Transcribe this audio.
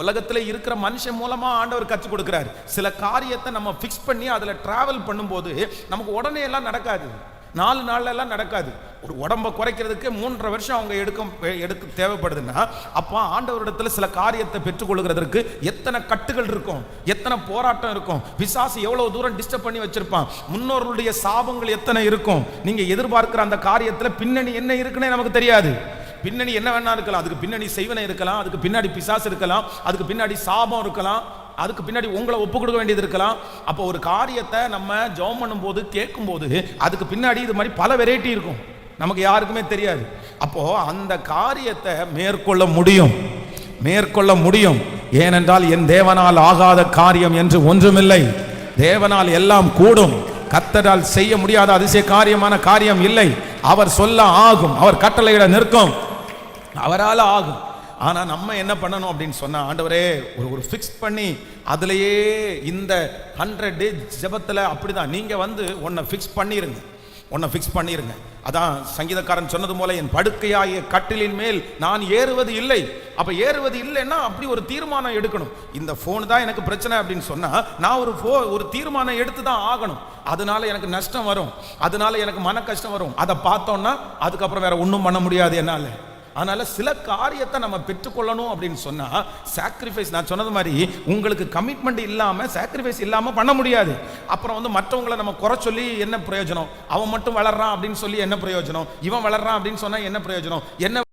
உலகத்தில் இருக்கிற மனுஷன் மூலமாக ஆண்டவர் கற்றுக் கொடுக்குறாரு. சில காரியத்தை நம்ம ஃபிக்ஸ் பண்ணி அதில் ட்ராவல் பண்ணும்போது நமக்கு உடனே எல்லாம் நடக்காது. நாலு நாள்ல எல்லாம் நடக்காது. ஒரு உடம்ப குறைக்கிறதுக்கு மூன்றரை வருஷம் அவங்க எடுக்கும் எடுக்க தேவைப்படுதுன்னா அப்போ ஆண்டவரிடத்தில் சில காரியத்தை பெற்றுக்கொள்கிறதற்கு எத்தனை கட்டுகள் இருக்கும் எத்தனை போராட்டம் இருக்கும் பிசாசு எவ்வளோ தூரம் டிஸ்டர்ப் பண்ணி வச்சிருப்பான் முன்னோர்களுடைய சாபங்கள் எத்தனை இருக்கும் நீங்கள் எதிர்பார்க்குற அந்த காரியத்தில் பின்னணி என்ன இருக்குன்னே நமக்கு தெரியாது. பின்னணி என்ன வேணா இருக்கலாம். அதுக்கு பின்னணி செய்வனை இருக்கலாம். அதுக்கு பின்னாடி பிசாசு இருக்கலாம். அதுக்கு பின்னாடி சாபம் இருக்கலாம். அதுக்கு பின்னாடி உங்களை ஒப்பு கொடுக்க வேண்டியது இருக்கலாம். அப்போ ஒரு காரியத்தை நம்ம ஜெபம் பண்ணும்போது கேட்கும்போது அதுக்கு பின்னாடி இது மாதிரி பல வெரைட்டி இருக்கும். நமக்கு யாருக்குமே தெரியாது. அப்போ அந்த காரியத்தை மேற்கொள்ள முடியும். மேற்கொள்ள முடியும். ஏனென்றால் என் தேவனால் ஆகாத காரியம் என்று ஒன்றுமில்லை. தேவனால் எல்லாம் கூடும். கத்தரால் செய்ய முடியாத அதிசய காரியமான காரியம் இல்லை. அவர் சொல்ல ஆகும். அவர் கட்டளையிட நிற்கும். அவரால் ஆகும். ஆனால் நம்ம என்ன பண்ணணும் அப்படின்னு சொன்னால் ஆண்டவரே ஒரு ஒரு ஃபிக்ஸ் பண்ணி அதுலேயே இந்த ஹண்ட்ரட் டே ஜெபத்துல அப்படிதான். நீங்கள் வந்து உன்னை ஃபிக்ஸ் பண்ணிடுங்க உன்னை ஃபிக்ஸ் பண்ணிடுங்க அதான் சங்கீதக்காரன் சொன்னது போல என் படுக்கையாகிய கட்டிலின் மேல் நான் ஏறுவது இல்லை. அப்போ ஏறுவது இல்லைன்னா அப்படி ஒரு தீர்மானம் எடுக்கணும். இந்த ஃபோன் தான் எனக்கு பிரச்சனை அப்படின்னு சொன்னால் நான் ஒரு ஃபோ ஒரு தீர்மானம் எடுத்து தான் ஆகணும். அதனால எனக்கு நஷ்டம் வரும். அதனால எனக்கு மன கஷ்டம் வரும். அதை பார்த்தோன்னா அதுக்கப்புறம் வேற ஒன்றும் பண்ண முடியாது என்னால். அதனால சில காரியத்தை நம்ம பெற்றுக்கொள்ளணும் அப்படின்னு சொன்னா சாக்ரிஃபைஸ் நான் சொன்னது மாதிரி உங்களுக்கு கமிட்மெண்ட் இல்லாம சாக்ரிஃபைஸ் இல்லாம பண்ண முடியாது. அப்புறம் வந்து மற்றவங்களை நம்ம குறை சொல்லி என்ன பிரயோஜனம்? அவன் மட்டும் வளர்றான் அப்படின்னு சொல்லி என்ன பிரயோஜனம்? இவன் வளர்றான் அப்படின்னு சொன்னா என்ன பிரயோஜனம்? என்ன